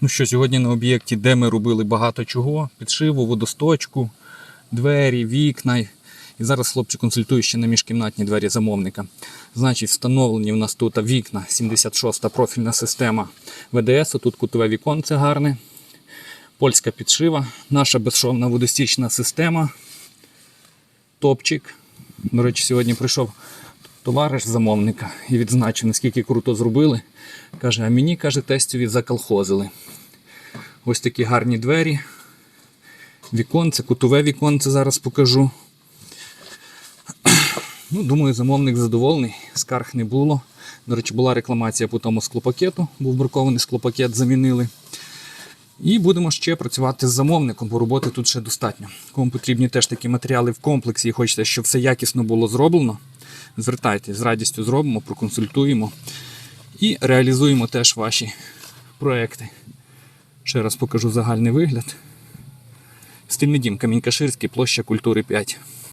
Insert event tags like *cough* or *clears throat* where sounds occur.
Ну що, сьогодні на об'єкті, де ми робили багато чого: підшиву, водосточку, двері, вікна. І зараз хлопці консультують ще на міжкімнатні двері замовника. Значить, встановлені в нас тут вікна, 76-та профільна система ВДС. Тут кутове віконце гарне. Польська підшива, наша безшовна водостічна система. Топчик. До речі, сьогодні прийшов товариш замовника і відзначив, наскільки круто зробили. Каже, а мені каже, тестові заколхозили. Ось такі гарні двері. Віконце, кутове віконце зараз покажу. *clears throat* Ну, думаю, замовник задоволений, скарг не було. До речі, була рекламація по тому склопакету, був бракований склопакет, замінили. І будемо ще працювати з замовником, бо роботи тут ще достатньо. Кому потрібні теж такі матеріали в комплексі і хочете, щоб все якісно було зроблено, звертайтесь, з радістю зробимо, проконсультуємо і реалізуємо теж ваші проекти. Ще раз покажу загальний вигляд. Стильний дім Камінькаширський, площа культури 5.